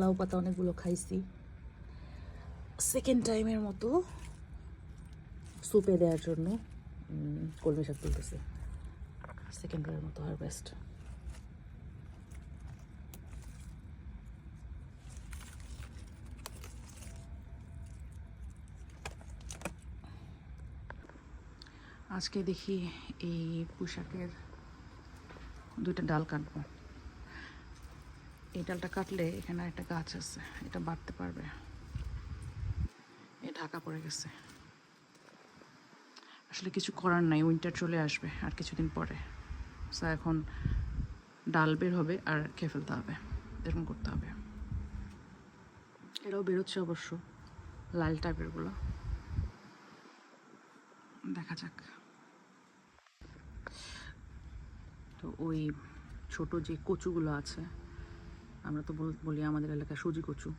লাউ পাতা অনেকগুলো খাইছি। সেকেন্ড টাইমের মতো সুপে দেওয়ার জন্য কলমি শাক তুলতেছে। সেকেন্ডবারের মতো হারভেস্ট আজকে দেখি এই পোশাকের দুইটা ডাল কাটবো। এই ডালটা কাটলে এখানে একটা গাছ আছে, এটা বাড়তে পারবে। এ ঢাকা পড়ে গেছে। আসলে কিছু করার নাই উইন্টার চলে আসবে আর কিছুদিন পরে। সো এখন ডাল বের হবে আর খেয়ে ফেলতে হবে, এরকম করতে হবে। এরাও বেরোচ্ছে অবশ্য, লাল টাইপেরগুলো দেখা যাক। তো ওই ছোট যে কচুগুলো আছে আমরা তো বল- আমাদের এলাকায় সুজি কচু।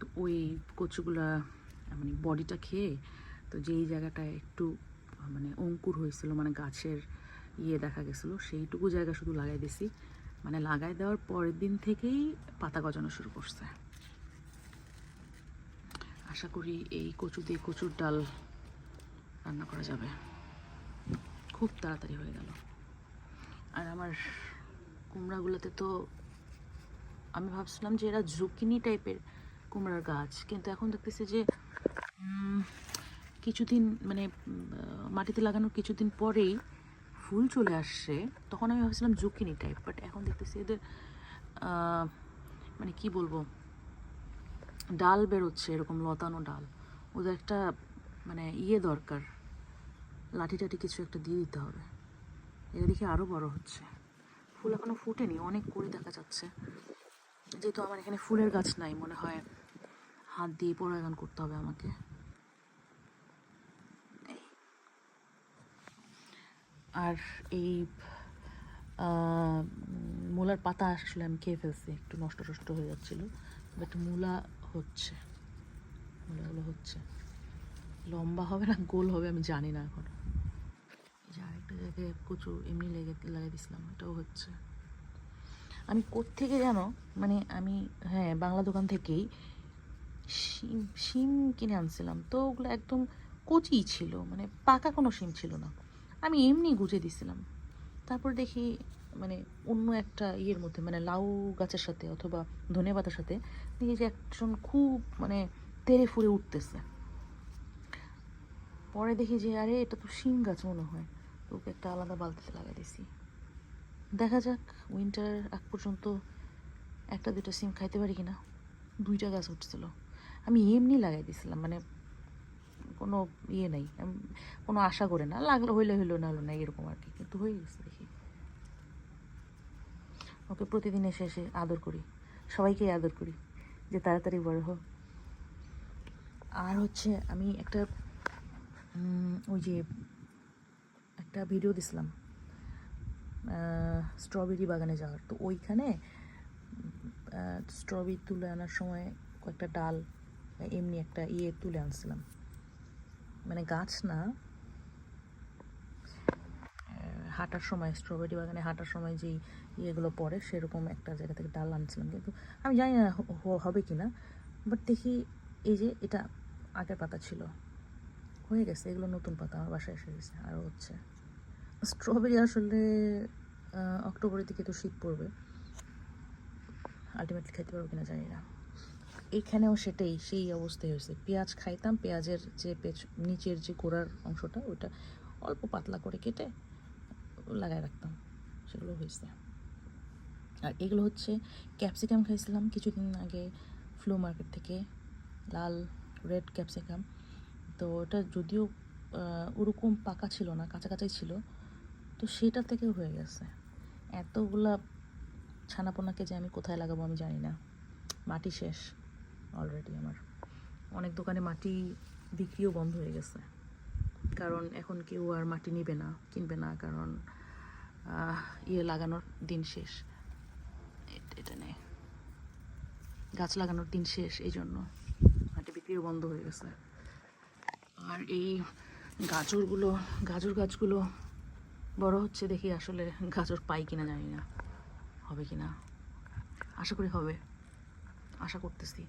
তো ওই কচুগুলা মানে বডিটা খেয়ে তো যেই জায়গাটায় একটু মানে অঙ্কুর হয়েছিল মানে গাছের ইয়ে দেখা গেছিল, সেইটুকু জায়গা শুধু লাগাই দিছি। মানে লাগাই দেওয়ার পরের দিন থেকেই পাতা গজানো শুরু করছে। আশা করি এই কচু দিয়ে কচুর ডাল রান্না করা যাবে। খুব তাড়াতাড়ি হয়ে গেল। আর আমার কুমড়াগুলোতে তো আমি ভাবছিলাম যে এরা জুকিনি টাইপের কুমড়ার গাছ, কিন্তু এখন দেখতেছি যে কিছুদিন মানে মাটিতে লাগানোর কিছুদিন পরেই ফুল চলে আসছে। তখন আমি ভাবছিলাম জুকিনি টাইপ বাট এখন দেখতেছি এদের মানে কি বলব, ডাল বেরোচ্ছে, এরকম লতানো ডাল। ওদের একটা মানে ইয়ে দরকার। লাঠি টাঠি কিছু একটা দিয়ে দিতে হবে। এটা দেখে আরও বড় হচ্ছে। ফুল এখনও ফুটেনি, অনেক করে দেখা যাচ্ছে। যেহেতু আমার এখানে ফুলের গাছ নাই, মনে হয় হাত দিয়ে পরাগান করতে হবে আমাকে। আর এই মূলার পাতা আসলে আমি খেয়ে ফেলছি, একটু নষ্ট টষ্ট হয়ে যাচ্ছিল। বাট মূলা হচ্ছে, মূলাগুলো হচ্ছে। লম্বা হবে না, গোল হবে আমি জানি না এখন। যে আরেকটা জায়গায় কচু এমনি লেগে, লাগিয়ে দিয়েছিলাম এটাও হচ্ছে। আমি কোত্থেকে যেন মানে আমি হ্যাঁ বাংলা দোকান থেকেই শিম শিম কিনে আনছিলাম। তো ওগুলো একদম কচি ছিল মানে পাকা কোনো শিম ছিল না। আমি এমনি গুজে দিছিলাম। তারপর দেখি মানে অন্য একটা ইয়ের মধ্যে মানে লাউ গাছের সাথে অথবা ধনে পাতার সাথে দেখি যে একজন খুব মানে তেড়ে ফুড়ে উঠতেছে। পরে দেখি যে, আরে, এটা তো শিম গাছ মনে হয়। তো ওকে একটা আলাদা বালতিতে লাগাই দিছি। দেখা যাক উইন্টার আগ পর্যন্ত একটা, দুইটা সিম খাইতে পারি কিনা। দুইটা গাছ উঠছিল। আমি এমনি লাগাই দিছিলাম মানে কোনো ইয়ে নেই কোনো আশা করে না। লাগল, হইলে, হইল, না হলো না এরকম আর কি। কিন্তু হয়ে গেছে দেখি। ওকে প্রতিদিন এসে এসে আদর করি। সবাইকেই আদর করি, যে তাড়াতাড়ি বড় হোক। আর হচ্ছে আমি একটা ওই যে একটা ভিডিও দিছিলাম। স্ট্রবেরি বাগানে যাওয়ার। তো ওইখানে স্ট্রবেরি তুলে আনার সময় কয়েকটা ডাল, এমনি একটা ইয়ে তুলে আনছিলাম। মানে গাছ না হাঁটার সময় স্ট্রবেরি বাগানে হাঁটার সময় যেই ইয়েগুলো পড়ে, সেরকম একটা জায়গা থেকে ডাল আনছিলাম। কিন্তু আমি জানি না হবে কি না বাট দেখি এই যে এটা আগের পাতা ছিল। হয়ে গেছে, এগুলো নতুন পাতা, আমার বাসায় এসে গেছে, আরও হচ্ছে। স্ট্রবেরি আসলে অক্টোবরের দিকে তো শীত পড়বে। আলটিমেটলি খেতে পারব কিনা জানি না। এইখানেও সেটাই, সেই অবস্থায় হয়েছে। পেঁয়াজ খাইতাম, পেঁয়াজের যে পেঁচ, নিচের যে গোড়ার অংশটা ওটা অল্প পাতলা করে কেটে লাগায় রাখতাম। সেগুলো হয়েছে। আর এগুলো হচ্ছে, ক্যাপসিকাম খাইছিলাম কিছুদিন আগে ফ্লো মার্কেট থেকে, লাল রেড ক্যাপসিকাম। তো ওটা যদিও ওরকম পাকা ছিল না কাঁচাই ছিল। তো সেটা থেকেও হয়ে গেছে। এতগুলা ছানাপোনাকে যে আমি কোথায় লাগাবো আমি জানি না। মাটি শেষ অলরেডি আমার। অনেক দোকানে মাটি বিক্রিও বন্ধ হয়ে গেছে। কারণ এখন কেউ আর মাটি নেবে না, কিনবে না, কারণ ইয়ে লাগানোর দিন শেষ। এটা নেই। গাছ লাগানোর দিন শেষ, এই জন্য মাটি বিক্রিও বন্ধ হয়ে গেছে। আর এই গাজরগুলো, গাজর গাছগুলো বড় হচ্ছে দেখি আসলে গাজর পাই কিনা জানি না। হবে কিনা? আশা করি হবে। আশা করতেছি।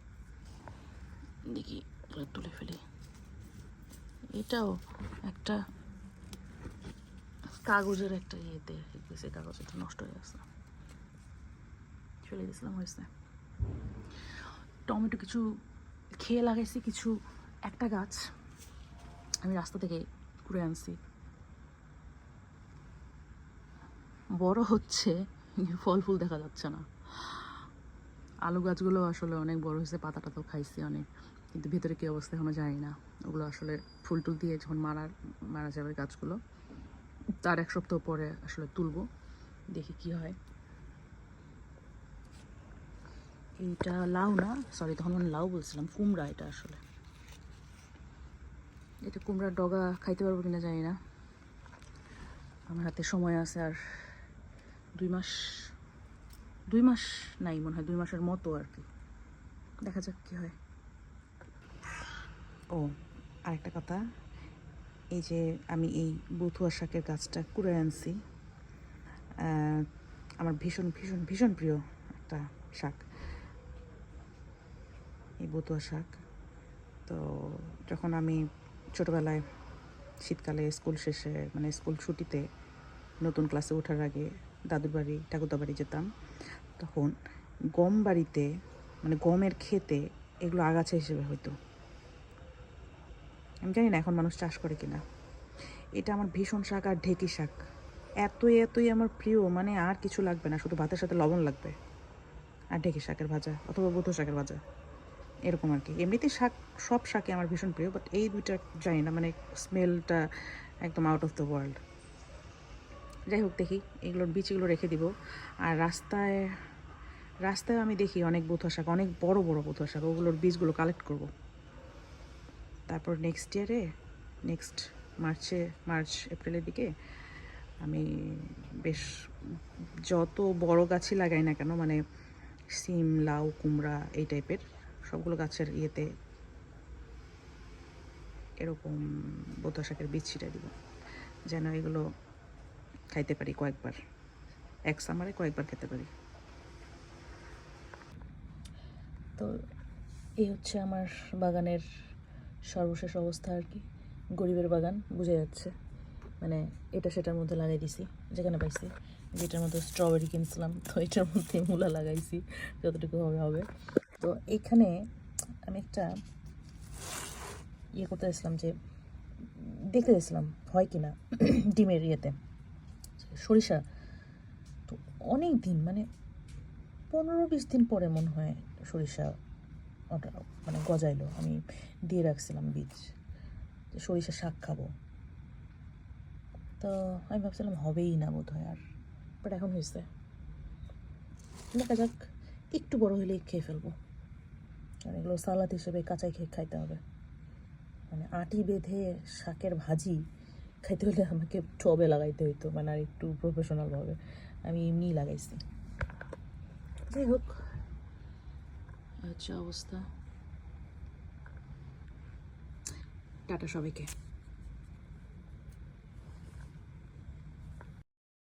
দেখি তুলে ফেলি। এটাও একটা কাগজের একটা ইয়েতে গেছে কাগজ এটা নষ্ট হয়ে গেছে। ফেলে দিয়েছিলাম হয়েছে। টমেটো কিছু খেয়ে লাগাইছি, কিছু একটা গাছ আমি রাস্তা থেকে ঘুরে আনছি। বড় হচ্ছে ফল ফুল দেখা যাচ্ছে না। আলু গাছগুলো আসলে অনেক বড় হয়েছে পাতা টাতাও খাইছি অনেক। কিন্তু ভেতরে কী অবস্থা এখনও জানি না। ওগুলো আসলে ফুল টুল দিয়ে যখন মারা মারা যাবে গাছগুলো, তার এক সপ্তাহ পরে আসলে তুলবো, দেখি কি হয়। এইটা লাউ না সরি তখন আমি লাউ বলছিলাম, কুমড়া এটা আসলে। এটা কুমড়ার ডগা খাইতে পারব কিনা জানি না। আমার হাতে সময় আছে আর দুই মাস দুই মাস নাই মনে হয়, দুই মাসের মতো আর কি। দেখা যাক কি হয়। ও, আরেকটা কথা, এই যে আমি এই বথুয়া শাকের গাছটা কুড়ে আনছি আমার ভীষণ ভীষণ ভীষণ প্রিয় একটা শাক। এই বতুয়া শাক। তো যখন আমি ছোটোবেলায় শীতকালে স্কুল শেষে মানে স্কুল ছুটিতে নতুন ক্লাসে ওঠার আগে দাদুর বাড়ি ঠাকুরদা বাড়ি যেতাম, তখন গম বাড়িতে মানে গমের খেতে এগুলো আগাছা হিসেবে হতো আমি জানি না এখন মানুষ চাষ করে কিনা। এটা আমার ভীষণ শাক আর ঢেকি শাক। এতই এতই আমার প্রিয় মানে আর কিছু লাগবে না, শুধু ভাতের সাথে লবণ লাগবে। আর ঢেকি শাকের ভাজা, অথবা বুতো শাকের ভাজা, এরকম আর কি। এমনিতেই শাক, সব শাকে আমার ভীষণ প্রিয় বাট এই দুইটা জানি না মানে স্মেলটা একদম আউট অফ দ্য ওয়ার্ল্ড যাই হোক, দেখি এগুলোর বীজগুলো রেখে দিব। আর রাস্তায় রাস্তায় আমি দেখি অনেক বথুয়া শাক, অনেক বড় বড় বথুয়া শাক। ওগুলোর বীজগুলো কালেক্ট করব। তারপর নেক্সট ইয়ারে নেক্সট মার্চে মার্চ এপ্রিলের দিকে আমি বেশ যত বড় গাছই লাগাই না কেন মানে সিম, লাউ, কুমড়া এই টাইপের সবগুলো গাছের ইয়েতে এরকম বোতা শাকের বীজ ছিটাই দিব। যেন এগুলো খাইতে পারি কয়েকবার। এক সামারে কয়েকবার খেতে পারি। তো এই হচ্ছে আমার বাগানের সর্বশেষ অবস্থা আর কি। গরিবের বাগান, বোঝা যাচ্ছে। মানে এটা সেটার মধ্যে লাগাই দিছি, যেখানে পাইছি। যেটার মধ্যে স্ট্রবেরি কিনছিলাম, তো এটার মধ্যে মূলা লাগাইছি, যতটুকু হবে হবে। তো এখানে আমি একটা ইয়ে করতে চাইছিলাম যে, দেখতে চাইছিলাম হয় কি না ডিমের ইয়েতে। সরিষা। তো অনেক দিন মানে পনেরো বিশ দিন পরে মনে হয় সরিষা ওটা মানে গজাইলো। আমি দিয়ে রাখছিলাম বীজ সরিষা শাক খাব। তো আমি ভাবছিলাম হবেই না বোধ হয় আর বাট এখন হয়েছে। দেখা যাক, একটু বড় হলেই খেয়ে ফেলব। আর এগুলো সালাদ হিসেবে কাঁচাই খেয়ে খাইতে হবে। মানে আটি বেঁধে শাকের ভাজি খাইতে হলে আমাকে টবে লাগাইতে হইতো মানে আর একটু প্রফেশনালভাবে আমি এমনিই লাগাইছি। যাই হোক। আচ্ছা অবস্থা। টাটা সবাইকে।